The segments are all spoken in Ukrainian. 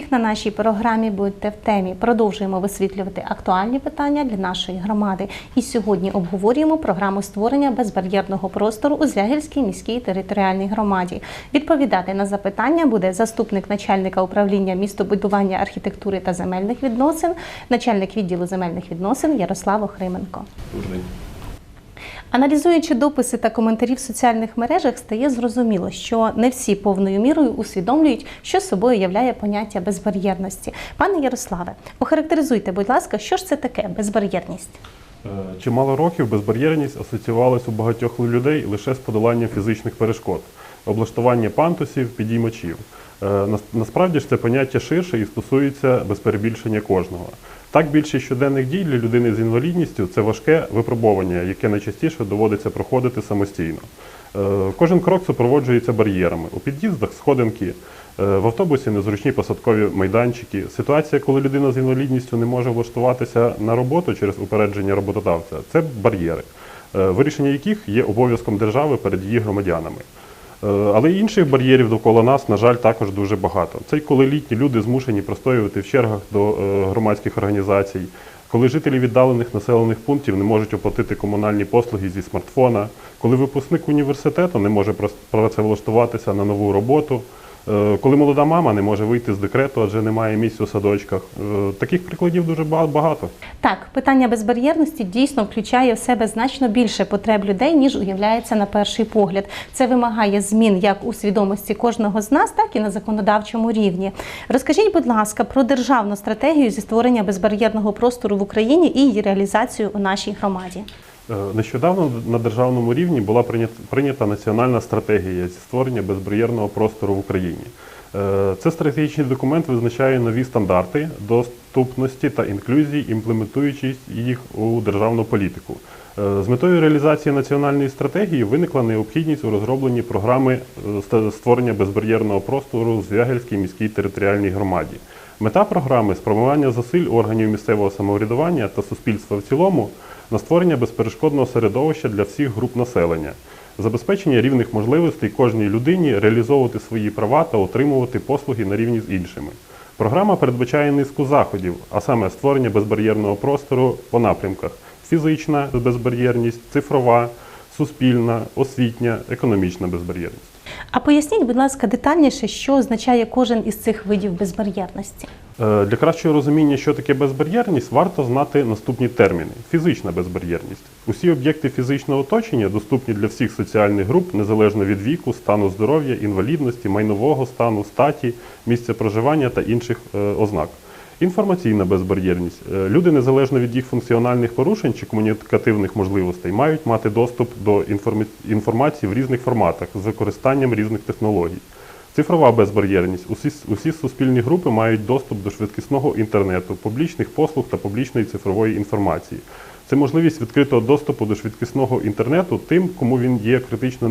всіх на нашій програмі Будьте в темі. Продовжуємо висвітлювати актуальні питання для нашої громади. І сьогодні обговорюємо програму створення безбар'єрного простору у Звягельській міській територіальній громаді. Відповідати на запитання буде заступник начальника управління містобудування архітектури та земельних відносин, начальник відділу земельних відносин Ярослав Охрименко. Аналізуючи дописи та коментарі в соціальних мережах, стає зрозуміло, що не всі повною мірою усвідомлюють, що собою являє поняття безбар'єрності. Пане Ярославе, охарактеризуйте, будь ласка, що ж це таке безбар'єрність? Е, Чимало років безбар'єрність асоціювалась у багатьох людей лише з подоланням фізичних перешкод, облаштування пантусів, підіймачів. Е, нас- Насправді ж це поняття ширше і стосується без перебільшення кожного. Так, більшість щоденних дій для людини з інвалідністю це важке випробування, яке найчастіше доводиться проходити самостійно. Е, Кожен крок супроводжується бар'єрами. У під'їздах сходинки, е, в автобусі незручні посадкові майданчики. Ситуація, коли людина з інвалідністю не може влаштуватися на роботу через упередження роботодавця, це бар'єри, вирішення яких є обов'язком держави перед її громадянами. Е, Але інших бар'єрів довкола нас, на жаль, також дуже багато. Це коли літні люди змушені простоювати в чергах до е, громадських організацій, коли жителі віддалених населених пунктів не можуть оплатити комунальні послуги зі смартфона, коли випускник університету не може працевлаштуватися на нову роботу, коли молода мама не може вийти з декрету, адже немає місць у садочках. Е, Таких прикладів дуже багато. Так, питання безбар'єрності дійсно включає в себе значно більше потреб людей, ніж уявляється на перший погляд. Це вимагає змін як у свідомості кожного з нас, так і на законодавчому рівні. Розкажіть, будь ласка, про державну стратегію зі створення безбар'єрного простору в Україні і її реалізацію у нашій громаді. Е, Нещодавно на державному рівні була прийнята, національна стратегія зі створення безбар'єрного простору в Україні. Е, Це стратегічний документ визначає нові стандарти доступності та інклюзії, імплементуючи їх у державну політику. Е, З метою реалізації національної стратегії виникла необхідність у розробленні програми створення безбар'єрного простору в Звягельській міській територіальній громаді. Мета програми спрямування зусиль органів місцевого самоврядування та суспільства в цілому на створення безперешкодного середовища для всіх груп населення, забезпечення рівних можливостей кожній людині реалізовувати свої права та отримувати послуги на рівні з іншими. Програма передбачає низку заходів, а саме створення безбар'єрного простору по напрямках: фізична безбар'єрність, цифрова, суспільна, освітня, економічна безбар'єрність. А поясніть, будь ласка, детальніше, що означає кожен із цих видів безбар'єрності. Е, Для кращого розуміння, що таке безбар'єрність, варто знати наступні терміни: фізична безбар'єрність. Усі об'єкти фізичного оточення доступні для всіх соціальних груп незалежно від віку, стану здоров'я, інвалідності, майнового стану, статі, місця проживання та інших е, ознак. Інформаційна безбар'єрність. Е, Люди незалежно від їх функціональних порушень чи комунікативних можливостей мають мати доступ до інформації в різних форматах з використанням різних технологій. Цифрова безбар'єрність. Усі, усі суспільні групи мають доступ до швидкісного інтернету, публічних послуг та публічної цифрової інформації. Це можливість відкритого доступу до швидкісного інтернету тим, кому він є критично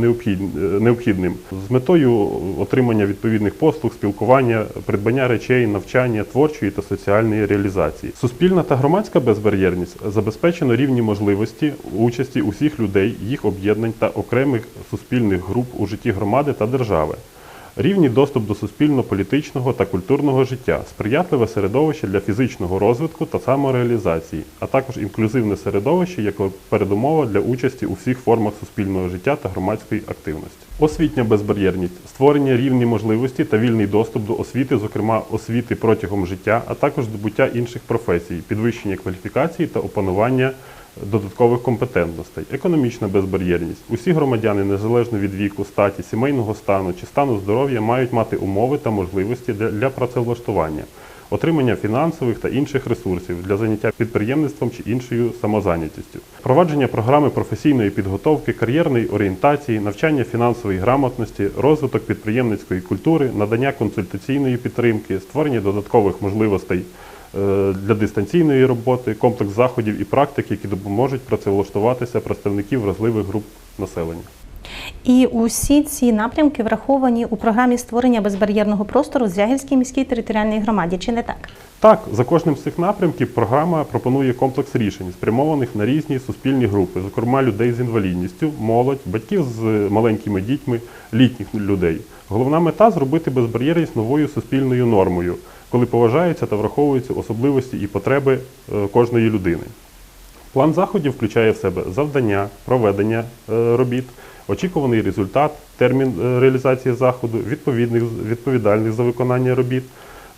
необхідним, з метою отримання відповідних послуг, спілкування, придбання речей, навчання, творчої та соціальної реалізації. Суспільна та громадська безбар'єрність забезпечено рівні можливості участі усіх людей, їх об'єднань та окремих суспільних груп у житті громади та держави. Рівний доступ до суспільно-політичного та культурного життя, сприятливе середовище для фізичного розвитку та самореалізації, а також інклюзивне середовище як передумова для участі у всіх формах суспільного життя та громадської активності. Освітня безбар'єрність, створення рівні можливості та вільний доступ до освіти, зокрема освіти протягом життя, а також здобуття інших професій, підвищення кваліфікації та опанування додаткових компетентностей, економічна безбар'єрність. Усі громадяни, незалежно від віку, статі, сімейного стану чи стану здоров'я, мають мати умови та можливості для, працевлаштування, отримання фінансових та інших ресурсів для заняття підприємництвом чи іншою самозайнятістю, впровадження програми професійної підготовки, кар'єрної орієнтації, навчання фінансової грамотності, розвиток підприємницької культури, надання консультаційної підтримки, створення додаткових можливостей для дистанційної роботи, комплекс заходів і практик, які допоможуть працевлаштуватися представників вразливих груп населення. І усі ці напрямки враховані у програмі створення безбар'єрного простору в Звягельській міській територіальній громаді, чи не так? Так, за кожним з цих напрямків програма пропонує комплекс рішень, спрямованих на різні суспільні групи, зокрема людей з інвалідністю, молодь, батьків з маленькими дітьми, літніх людей. Головна мета зробити безбар'єрність новою суспільною нормою, коли поважаються та враховуються особливості і потреби е, кожної людини. План заходів включає в себе завдання, проведення е, робіт, очікуваний результат, термін е, реалізації заходу, відповідальних за виконання робіт,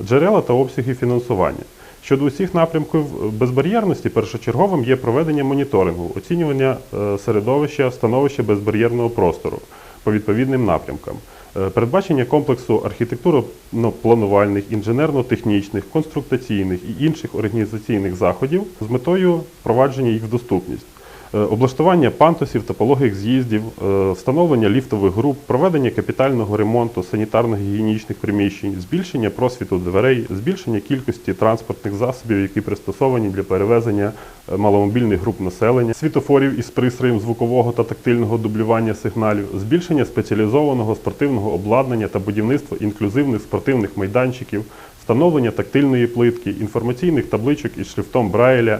джерела та обсяги фінансування. Щодо усіх напрямків безбар'єрності, першочерговим є проведення моніторингу, оцінювання середовища, становища безбар'єрного простору по відповідним напрямкам. Е, Передбачення комплексу архітектурно-планувальних, інженерно-технічних, конструктаційних і інших організаційних заходів з метою впровадження їх в доступність. Е, Облаштування пантусів пологих з'їздів, е, встановлення ліфтових груп, проведення капітального ремонту санітарно-гігієнічних приміщень, збільшення просвіту дверей, збільшення кількості транспортних засобів, які пристосовані для перевезення е, маломобільних груп населення, світофорів із пристроєм звукового та тактильного дублювання сигналів, збільшення спеціалізованого спортивного обладнання та будівництво інклюзивних спортивних майданчиків, встановлення тактильної плитки, інформаційних табличок із шрифтом Брайля,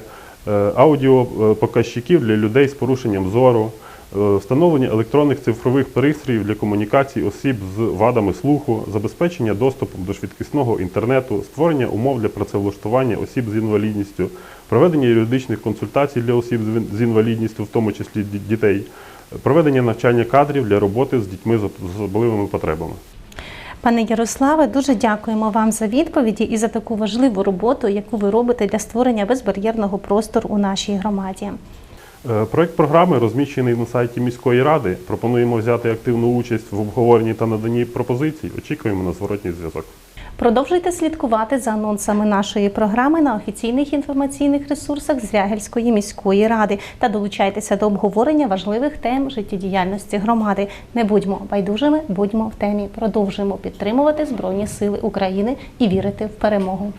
аудіопоказчиків для людей з порушенням зору, е, встановлення електронних цифрових пристроїв для комунікації осіб з вадами слуху, забезпечення доступу до швидкісного інтернету, створення умов для працевлаштування осіб з інвалідністю, проведення юридичних консультацій для осіб з інвалідністю, в тому числі дітей, проведення навчання кадрів для роботи з дітьми з особливими потребами. Пане Ярославе, дуже дякуємо вам за відповіді і за таку важливу роботу, яку ви робите для створення безбар'єрного простору у нашій громаді. Е, Проект програми розміщений на сайті міської ради. Пропонуємо взяти активну участь в обговоренні та наданні пропозицій. Очікуємо на зворотній зв'язок. Продовжуйте слідкувати за анонсами нашої програми на офіційних інформаційних ресурсах Звягельської міської ради та долучайтеся до обговорення важливих тем життєдіяльності громади. Не будьмо байдужими, будьмо в темі. Продовжуємо підтримувати Збройні Сили України і вірити в перемогу.